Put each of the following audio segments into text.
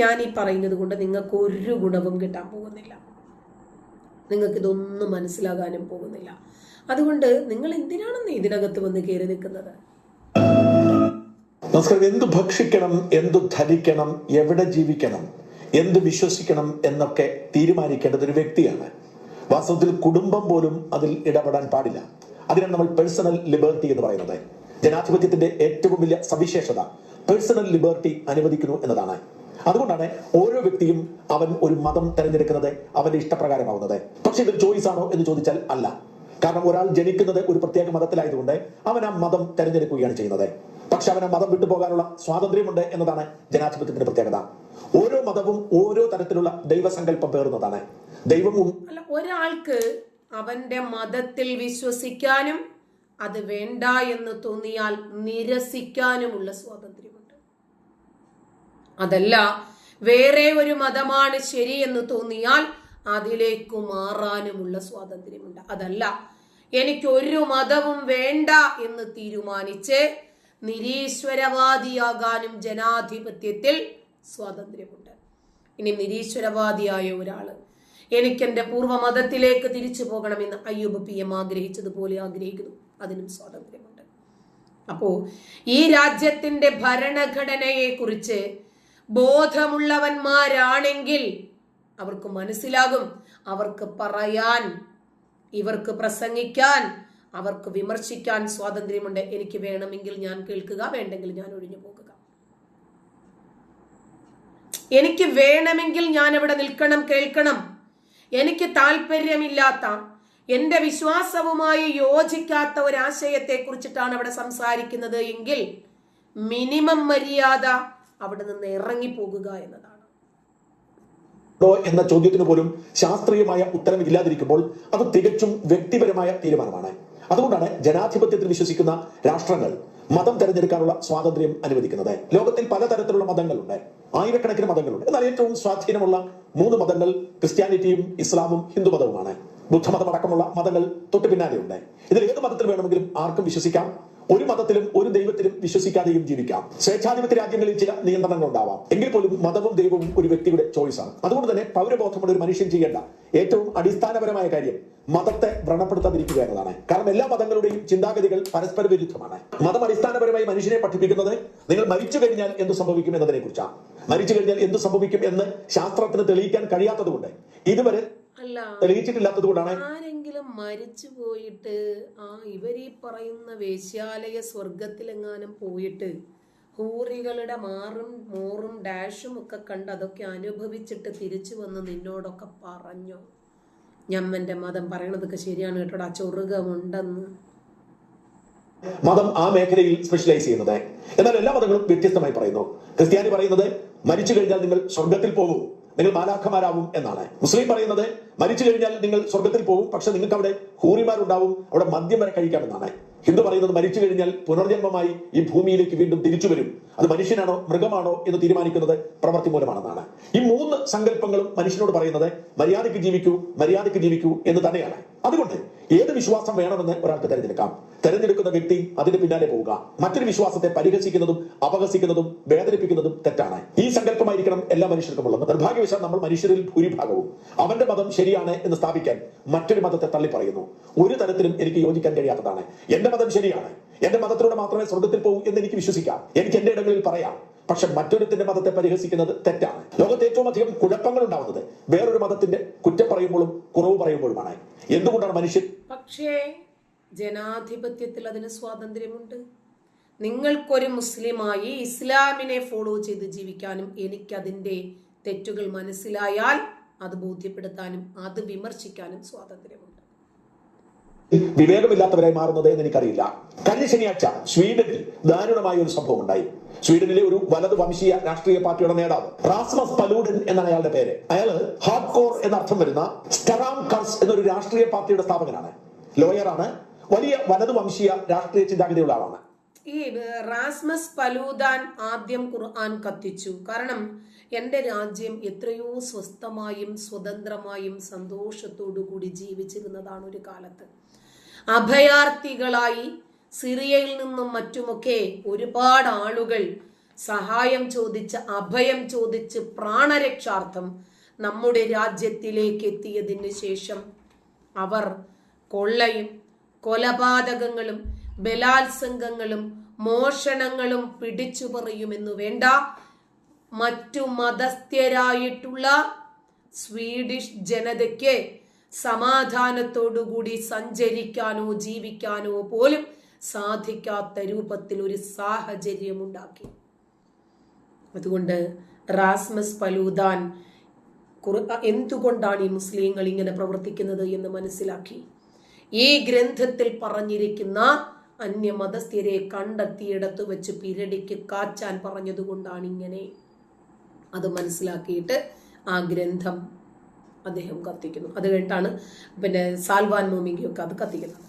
ഞാൻ ഈ പറയുന്നത് കൊണ്ട് നിങ്ങൾക്ക് ഒരു ഗുണവും കിട്ടാൻ പോകുന്നില്ല. നിങ്ങൾക്കിതൊന്നും മനസ്സിലാകാനും പോകുന്നില്ല. അതുകൊണ്ട് നിങ്ങൾ എന്തിനാണെന്ന് ഇതിനകത്ത് വന്ന് കയറി നിൽക്കുന്നത്? നമസ്കാരം. എന്ത് ഭക്ഷിക്കണം എന്ത് ധരിക്കണം എവിടെ ജീവിക്കണം എന്ത് വിശ്വസിക്കണം എന്നൊക്കെ തീരുമാനിക്കേണ്ടത് ഒരു വ്യക്തിയാണ്. വാസ്തവത്തിൽ കുടുംബം പോലും അതിൽ ഇടപെടാൻ പാടില്ല. അതിനാണ് നമ്മൾ പേഴ്സണൽ ലിബേർട്ടി എന്ന് പറയുന്നത്. ജനാധിപത്യത്തിന്റെ ഏറ്റവും വലിയ സവിശേഷത പേഴ്സണൽ ലിബേർട്ടി അനുവദിക്കുന്നു എന്നതാണ്. അതുകൊണ്ടാണ് ഓരോ വ്യക്തിയും അവൻ ഒരു മതം തിരഞ്ഞെടുക്കുന്നത് അവന്റെ ഇഷ്ടപ്രകാരമാവുന്നത്. പക്ഷെ ഇതൊരു ചോയ്സ് ആണോ എന്ന് ചോദിച്ചാൽ അല്ല. കാരണം ഒരാൾ ജനിക്കുന്നത് ഒരു പ്രത്യേക മതത്തിലായതുകൊണ്ട് അവൻ ആ മതം തിരഞ്ഞെടുക്കുകയാണ് ചെയ്യുന്നത്. പക്ഷെ അവന് മതം വിട്ടുപോകാനുള്ള സ്വാതന്ത്ര്യമുണ്ട് എന്നതാണ് ജനാധിപത്യത്തിന്റെ പ്രത്യേകത. ഓരോ മതവും ഓരോ തരത്തിലുള്ള ദൈവസങ്കല്പം പേറുന്നതാണ്. ദൈവവും അല്ല ഒരാൾക്ക് അവന്റെ മതത്തിൽ വിശ്വസിക്കാനും അത് വേണ്ട എന്ന് തോന്നിയാൽ നിരസിക്കാനുമുള്ള സ്വാതന്ത്ര്യമുണ്ട്. അതല്ല വേറെ ഒരു മതമാണ് ശരിയെന്ന് തോന്നിയാൽ അതിലേക്ക് മാറാനുമുള്ള സ്വാതന്ത്ര്യമുണ്ട്. അതല്ല എനിക്ക് ഒരു മതവും വേണ്ട എന്ന് തീരുമാനിച്ച് നിരീശ്വരവാദിയാകാനും ജനാധിപത്യത്തിൽ സ്വാതന്ത്ര്യമുണ്ട്. ഇനി നിരീശ്വരവാദിയായ ഒരാൾ എനിക്ക് പൂർവ മതത്തിലേക്ക് തിരിച്ചു പോകണമെന്ന് അയ്യൂബ് പി എം ആഗ്രഹിച്ചതുപോലെ ആഗ്രഹിക്കുന്നു. അതിനും സ്വാതന്ത്ര്യമുണ്ട്. അപ്പോ ഈ രാജ്യത്തിന്റെ ഭരണഘടനയെ കുറിച്ച് ബോധമുള്ളവന്മാരാണെങ്കിൽ അവർക്ക് മനസ്സിലാകും അവർക്ക് പറയാൻ ഇവർക്ക് പ്രസംഗിക്കാൻ അവർക്ക് വിമർശിക്കാൻ സ്വാതന്ത്ര്യമുണ്ട്. എനിക്ക് വേണമെങ്കിൽ ഞാൻ കേൾക്കുക വേണ്ടെങ്കിൽ ഞാൻ ഒഴിഞ്ഞു പോകുക. എനിക്ക് വേണമെങ്കിൽ ഞാൻ അവിടെ നിൽക്കണം കേൾക്കണം. എനിക്ക് താല്പര്യമില്ലാത്ത എന്റെ വിശ്വാസവുമായി യോജിക്കാത്ത ഒരാശയത്തെ കുറിച്ചിട്ടാണ് അവിടെ സംസാരിക്കുന്നത് എങ്കിൽ മിനിമം മര്യാദ അവിടെ നിന്ന് ഇറങ്ങിപ്പോകുക എന്നതാണ്. എന്ന ചോദ്യത്തിന് പോലും ശാസ്ത്രീയമായ ഉത്തരം ഇല്ലാതിരിക്കുമ്പോൾ അത് തികച്ചും വ്യക്തിപരമായ തീരുമാനമാണ്. അതുകൊണ്ടാണ് ജനാധിപത്യത്തിൽ വിശ്വസിക്കുന്ന രാഷ്ട്രങ്ങൾ മതം തെരഞ്ഞെടുക്കാനുള്ള സ്വാതന്ത്ര്യം അനുവദിക്കുന്നത്. ലോകത്തിൽ പലതരത്തിലുള്ള മതങ്ങളുണ്ട്. ആയിരക്കണക്കിന് മതങ്ങളുണ്ട്. എന്നാൽ ഏറ്റവും സ്വാധീനമുള്ള മൂന്ന് മതങ്ങൾ ക്രിസ്ത്യാനിറ്റിയും ഇസ്ലാമും ഹിന്ദുമതവുമാണ് ബുദ്ധമതം അടക്കമുള്ള മതങ്ങൾ തൊട്ട് പിന്നാലെയുണ്ട് ഇതിൽ ഏത് മതത്തിൽ വേണമെങ്കിലും ആർക്കും വിശ്വസിക്കാം. ഒരു മതത്തിലും ഒരു ദൈവത്തിലും വിശ്വസിക്കാതെയും ജീവിക്കാം. സ്വേച്ഛാധിപത്യ രാജ്യങ്ങളിൽ ചില നിയന്ത്രണങ്ങൾ ഉണ്ടാവാം. എങ്കിൽ പോലും മതവും ദൈവവും ഒരു വ്യക്തിയുടെ ചോയ്സാണ് അതുകൊണ്ട് തന്നെ പൗരബോധമുള്ള ഒരു മനുഷ്യൻ ചെയ്യേണ്ട ഏറ്റവും അടിസ്ഥാനപരമായ കാര്യം മതത്തെ വ്രണപ്പെടുത്താതിരിക്കുക എന്നതാണ്. കാരണം എല്ലാ മതങ്ങളുടെയും ചിന്താഗതികൾ പരസ്പര വിരുദ്ധമാണ്. മതം അടിസ്ഥാനപരമായി മനുഷ്യനെ പഠിപ്പിക്കുന്നത് നിങ്ങൾ മരിച്ചു കഴിഞ്ഞാൽ എന്ത് സംഭവിക്കും എന്നതിനെ കുറിച്ചാണ് മരിച്ചു കഴിഞ്ഞാൽ എന്ത് സംഭവിക്കും എന്ന് ശാസ്ത്രത്തിന് തെളിയിക്കാൻ കഴിയാത്തതുകൊണ്ട് ഇതുവരെ തെളിയിച്ചിട്ടില്ലാത്തത് കൊണ്ടാണ് ആരെങ്കിലും മരിച്ചു പോയിട്ട് ആ ഇവരീ പറയുന്ന വേശ്യാലയ സ്വർഗത്തിലെങ്ങാനും പോയിട്ട് ഹൂറികളുടെ മാറും മോറും ഡാഷും ഒക്കെ കണ്ട് അതൊക്കെ അനുഭവിച്ചിട്ട് തിരിച്ചു വന്ന് നിന്നോടൊക്കെ പറഞ്ഞോ? ഞമ്മന്റെ മതം പറയണതൊക്കെ ശരിയാണ് കേട്ടോ കേട്ടോടാ ചൊറുകമുണ്ടെന്ന്. മതം ആ മേഖലയിൽ സ്പെഷ്യലൈസ് ചെയ്യുന്നത്. എന്നാൽ എല്ലാ മതങ്ങളും വ്യത്യസ്തമായി പറയുന്നു. ക്രിസ്ത്യാനി പറയുന്നത് മരിച്ചു കഴിഞ്ഞാൽ നിങ്ങൾ സ്വർഗത്തിൽ പോകും. നിങ്ങൾ മാലാഖമാരാവും എന്നാണ്. മുസ്ലിം പറയുന്നത് മരിച്ചു കഴിഞ്ഞാൽ നിങ്ങൾ സ്വർഗത്തിൽ പോകും പക്ഷെ നിങ്ങൾക്ക് അവിടെ ഹൂറിമാരുണ്ടാവും അവിടെ മദ്യം വരെ കഴിക്കാമെന്നാണ്. ഹിന്ദു പറയുന്നത് മരിച്ചു കഴിഞ്ഞാൽ പുനർജന്മമായി ഈ ഭൂമിയിലേക്ക് വീണ്ടും തിരിച്ചു വരും. അത് മനുഷ്യനാണോ മൃഗമാണോ എന്ന് തീരുമാനിക്കുന്നത് പ്രവൃത്തി മൂലമാണെന്നാണ്. ഈ മൂന്ന് സങ്കല്പങ്ങളും മനുഷ്യനോട് പറയുന്നത് മര്യാദയ്ക്ക് ജീവിക്കൂ മര്യാദയ്ക്ക് ജീവിക്കൂ എന്ന് തന്നെയാണ്. അതുകൊണ്ട് ഏത് വിശ്വാസം വേണമെന്ന് ഒരാൾക്ക് തെരഞ്ഞെടുക്കാം. തെരഞ്ഞെടുക്കുന്ന വ്യക്തി അതിന് പിന്നാലെ പോവുക. മറ്റൊരു വിശ്വാസത്തെ പരിഹസിക്കുന്നതും അപഹസിക്കുന്നതും വേദനിപ്പിക്കുന്നതും തെറ്റാണ്. ഈ സങ്കല്പമായിരിക്കണം എല്ലാ മനുഷ്യർക്കും ഉള്ളത് നിർഭാഗ്യവശാൽ നമ്മൾ മനുഷ്യരിൽ ഭൂരിഭാഗവും. അവന്റെ മതം ശരിയാണ് എന്ന് സ്ഥാപിക്കാൻ മറ്റൊരു മതത്തെ തള്ളി പറയുന്നു ഒരു തരത്തിലും എനിക്ക് യോജിക്കാൻ കഴിയാത്തതാണ്. എന്റെ മതം ശരിയാണ്. എന്റെ മതത്തിലൂടെ മാത്രമേ സ്വർഗത്തിൽ പോകൂ എന്ന് എനിക്ക് വിശ്വസിക്കാം. എനിക്ക് എന്റെ ഇടങ്ങളിൽ പറയാം. പക്ഷെ മറ്റൊരുത്തിന്റെ മതത്തെ പരിഹസിക്കുന്നത് തെറ്റാണ്. ലോകത്ത് ഏറ്റവും അധികം കുഴപ്പങ്ങൾ ഉണ്ടാവുന്നത് വേറൊരു മതത്തിന്റെ കുറ്റം പറയുമ്പോഴും കുറവ് പറയുമ്പോഴുമാണ്. എന്തുകൊണ്ടാണ് മനുഷ്യൻ പക്ഷേ ജനാധിപത്യത്തിൽ അതിന് സ്വാതന്ത്ര്യമുണ്ട്. നിങ്ങൾക്കൊരു മുസ്ലിമായി ഇസ്ലാമിനെ ഫോളോ ചെയ്ത് ജീവിക്കാനും എനിക്കതിന്റെ തെറ്റുകൾ മനസ്സിലായാൽ അത് ബോധ്യപ്പെടുത്താനും അത് വിമർശിക്കാനും സ്വാതന്ത്ര്യമുണ്ട്. വിവേകമില്ലാത്തവരായി മാറുന്നത് എന്ന് എനിക്കറിയില്ല കഴിഞ്ഞ ശനിയാഴ്ച സ്വീഡനിൽ ദാരുണമായ ഒരു സംഭവം ഉണ്ടായി സ്വീഡനിലെ ഒരു വലത് വംശീയ രാഷ്ട്രീയ പാർട്ടിയുടെ നേതാവ് റാസ്മസ് പലൂഡൻ എന്നാണ് അയാളുടെ പേര്. അയാൾ ഹാർഡ് കോർ എന്നർത്ഥം വരുന്ന സ്റ്ററാം കർസ് എന്നൊരു രാഷ്ട്രീയ പാർട്ടിയുടെ സ്ഥാപകനാണ്. ലോയറാണ്. വലിയ വലത് വംശീയ രാഷ്ട്രീയ ചിന്താഗതിയുള്ള ആളാണ്. ഈ റാസ്മസ് പലൂദാൻ ആദ്യം ഖുർആൻ കത്തിച്ചു. കാരണം എന്റെ രാജ്യം എത്രയോ സ്വസ്ഥമായും സ്വതന്ത്രമായും സന്തോഷത്തോടു കൂടി ജീവിച്ചിരുന്നതാണ് ഒരു കാലത്ത്. അഭയാർത്ഥികളായി സിറിയയിൽ നിന്നും മറ്റുമൊക്കെ ഒരുപാട് ആളുകൾ സഹായം ചോദിച്ച് അഭയം ചോദിച്ച് പ്രാണരക്ഷാർത്ഥം നമ്മുടെ രാജ്യത്തിലേക്ക് എത്തിയതിന് ശേഷം അവർ കൊള്ളയും കൊലപാതകങ്ങളും ബലാത്സംഗങ്ങളും മോഷണങ്ങളും പിടിച്ചു പറയുമെന്ന് വേണ്ട മറ്റു മതസ്ഥരായിട്ടുള്ള സ്വീഡിഷ് ജനതയ്ക്ക് സമാധാനത്തോടുകൂടി സഞ്ചരിക്കാനോ ജീവിക്കാനോ പോലും സാധിക്കാത്ത രൂപത്തിൽ ഒരു സാഹചര്യം ഉണ്ടാക്കി അതുകൊണ്ട് റാസ്മസ് പലൂദാൻ എന്തുകൊണ്ടാണ് ഈ മുസ്ലിങ്ങൾ ഇങ്ങനെ പ്രവർത്തിക്കുന്നത് എന്ന് മനസ്സിലാക്കി. ഈ ഗ്രന്ഥത്തിൽ പറഞ്ഞിരിക്കുന്ന അന്യമതസ്ഥരെ കണ്ടെത്തിയിടത്ത് വെച്ച് പിരടിക്ക് കാച്ചാൻ പറഞ്ഞതുകൊണ്ടാണ് ഇങ്ങനെ. അത് മനസ്സിലാക്കിയിട്ട് ആ ഗ്രന്ഥം അദ്ദേഹം കത്തിക്കുന്നു. അത് കഴിഞ്ഞിട്ടാണ് പിന്നെ സാൽവാൻ മോമിങ്കിയൊക്കെ അത് കത്തിക്കുന്നത്.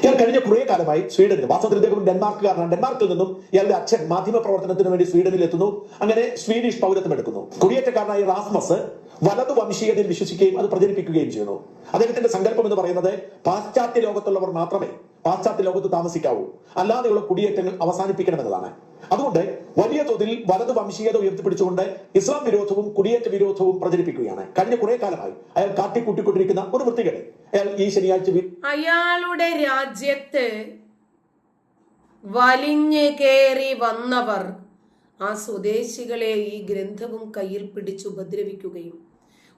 ഇയാൾ കഴിഞ്ഞ കുറേ കാലമായി സ്വീഡനിൽ വാസ്തവത്തിൽ ഇദ്ദേഹം ഡെൻമാർക്കുകാരനാണ് ഡെൻമാർക്കിൽ നിന്നും ഇയാളുടെ അച്ഛൻ മാധ്യമ പ്രവർത്തനത്തിന് വേണ്ടി സ്വീഡനിൽ എത്തുന്നു. അങ്ങനെ സ്വീഡിഷ് പൗരത്വം എടുക്കുന്നു. കുടിയേറ്റക്കാരനായ റാസ്മസ് വലതു വംശീയതയിൽ വിശ്വസിക്കുകയും അത് പ്രചരിപ്പിക്കുകയും ചെയ്യുന്നു. അദ്ദേഹത്തിന്റെ സങ്കല്പം എന്ന് പറയുന്നത് പാശ്ചാത്യ ലോകത്തുള്ളവർ മാത്രമേ പാശ്ചാത്യ ലോകത്ത് താമസിക്കാവൂ. അല്ലാതെയുള്ള കുടിയേറ്റങ്ങൾ അവസാനിപ്പിക്കണമെന്നതാണ്. അതുകൊണ്ട് വലിയ തോതിൽ വലതു വംശീയത ഉയർത്തിപ്പിടിച്ചുകൊണ്ട് ഇസ്ലാം വിരോധവും കുടിയേറ്റ വിരോധവും പ്രചരിപ്പിക്കുകയാണ്. കഴിഞ്ഞ കുറെ കാലമായി അയാൾ കാട്ടിക്കൂട്ടിക്കൊണ്ടിരിക്കുന്ന ഒരു വൃത്തികേട്. അയാൾ ഈ ശനിയാഴ്ച അയാളുടെ രാജ്യത്ത് വലിഞ്ഞു കയറി വന്നവർ ആ സ്വദേശികളെ ഈ ഗ്രന്ഥവും കയ്യിൽ പിടിച്ച് ഉപദ്രവിക്കുകയും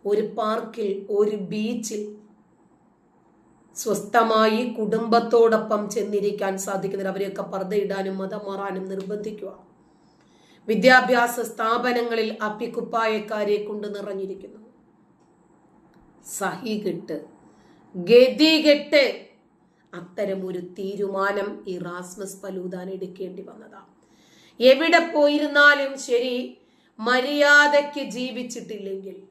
ഒരു പാർക്കിൽ ഒരു ബീച്ചിൽ സ്വസ്ഥമായി കുടുംബത്തോടൊപ്പം ചെന്നിരിക്കാൻ സാധിക്കുന്നവർ അവരെയൊക്കെ പർദ്ദയിടാനും മതം മാറാനും നിർബന്ധിക്കുക. വിദ്യാഭ്യാസ സ്ഥാപനങ്ങളിൽ അപ്പിക്കുപ്പായക്കാരെ കൊണ്ട് നിറഞ്ഞിരിക്കുന്നു. സഹികെട്ട് ഗതികെട്ട് അത്തരം ഒരു തീരുമാനം ഈ റാസ്മസ് പലൂദാൻ എടുക്കേണ്ടി വന്നതാ. എവിടെ പോയിരുന്നാലും ശരി മര്യാദയ്ക്ക് ജീവിച്ചിട്ടില്ലെങ്കിൽ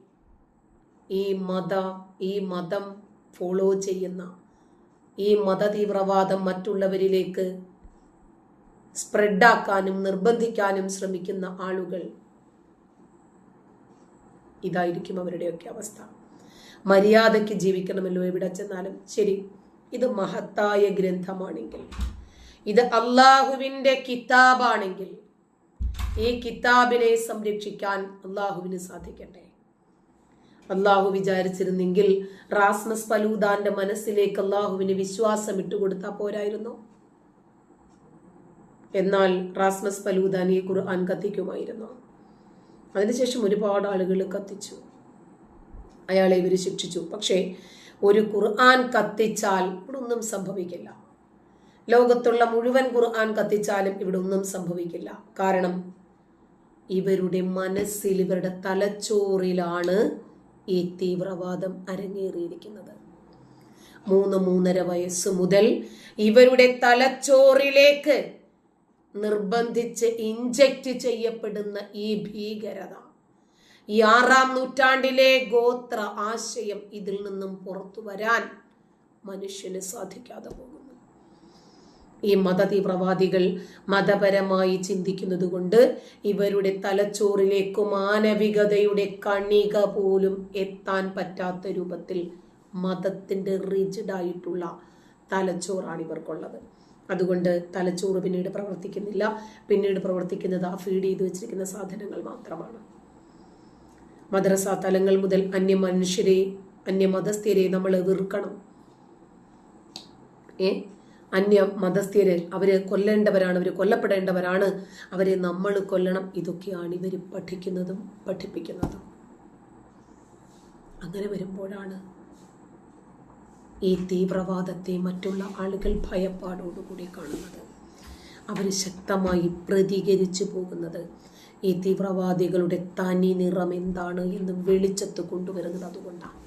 ഈ മത ഈ മതം ഫോളോ ചെയ്യുന്ന ഈ മതതീവ്രവാദം മറ്റുള്ളവരിലേക്ക് സ്പ്രെഡാക്കാനും നിർബന്ധിക്കാനും ശ്രമിക്കുന്ന ആളുകൾ ഇതായിരിക്കും അവരുടെയൊക്കെ അവസ്ഥ. മര്യാദയ്ക്ക് ജീവിക്കണമല്ലോ എവിടെ ചെന്നാലും. ശരി ഇത് മഹത്തായ ഗ്രന്ഥമാണെങ്കിൽ ഇത് അള്ളാഹുവിന്റെ കിതാബാണെങ്കിൽ ഈ കിതാബിനെ സംരക്ഷിക്കാൻ അള്ളാഹുവിന് സാധിക്കട്ടെ. അള്ളാഹു വിചാരിച്ചിരുന്നെങ്കിൽ റാസ്മസ് ഫലൂദാന്റെ മനസ്സിലേക്ക് അള്ളാഹുവിന് വിശ്വാസം ഇട്ടുകൊടുത്താൽ പോരായിരുന്നു. എന്നാൽ റാസ്മസ് ഫലൂദാൻ ഈ ഖുർആൻ കത്തിക്കുമായിരുന്നു. അതിനുശേഷം ഒരുപാട് ആളുകൾ കത്തിച്ചു. അയാളെ ഇവർ ശിക്ഷിച്ചു. പക്ഷേ ഒരു ഖുർആൻ കത്തിച്ചാൽ ഇവിടെ ഒന്നും സംഭവിക്കില്ല. ലോകത്തുള്ള മുഴുവൻ ഖുർആൻ കത്തിച്ചാലും ഇവിടെ ഒന്നും സംഭവിക്കില്ല. കാരണം ഇവരുടെ മനസ്സിൽ ഇവരുടെ തലച്ചോറിലാണ് ഈ തീവ്രവാദം അരങ്ങേറിയിരിക്കുന്നത്. മൂന്ന് മൂന്നര വയസ്സ് മുതൽ ഇവരുടെ തലച്ചോറിലേക്ക് നിർബന്ധിച്ച് ഇഞ്ചക്റ്റ് ചെയ്യപ്പെടുന്ന ഈ ഭീകരത. ഈ ആറാം നൂറ്റാണ്ടിലെ ഗോത്ര ആശയം ഇതിൽ നിന്നും പുറത്തു വരാൻ മനുഷ്യന് സാധിക്കാതെ പോകുന്നു. ഈ മതതീവ്രവാദികൾ മതപരമായി ചിന്തിക്കുന്നത് കൊണ്ട് ഇവരുടെ തലച്ചോറിലേക്ക് മാനവികതയുടെ കണിക പോലും എത്താൻ പറ്റാത്ത രൂപത്തിൽ മതത്തിന്റെ റിജിഡായിട്ടുള്ള തലച്ചോറാണ് ഇവർക്കുള്ളത്. അതുകൊണ്ട് തലച്ചോറ് പിന്നീട് പ്രവർത്തിക്കുന്നില്ല. പിന്നീട് പ്രവർത്തിക്കുന്നത് ആ ഫീഡ് ചെയ്ത് വെച്ചിരിക്കുന്ന സാധനങ്ങൾ മാത്രമാണ്. മദ്രസ തലങ്ങൾ മുതൽ അന്യ മനുഷ്യരെ അന്യ മതസ്ഥരെ നമ്മൾ വെറുക്കണം. ഏ? അന്യ മതസ്ഥര് അവർ കൊല്ലേണ്ടവരാണ് അവർ കൊല്ലപ്പെടേണ്ടവരാണ്. അവരെ നമ്മൾ കൊല്ലണം. ഇതൊക്കെയാണ് ഇവർ പഠിക്കുന്നതും പഠിപ്പിക്കുന്നതും. അങ്ങനെ വരുമ്പോഴാണ് ഈ തീവ്രവാദത്തെ മറ്റുള്ള ആളുകൾ ഭയപ്പാടോടുകൂടി കാണുന്നത്. അവർ ശക്തമായി പ്രതികരിച്ചു പോകുന്നത്. ഈ തീവ്രവാദികളുടെ തനി നിറം എന്താണ് എന്ന് വെളിച്ചത്ത് കൊണ്ടുവരുന്നത് അതുകൊണ്ടാണ്.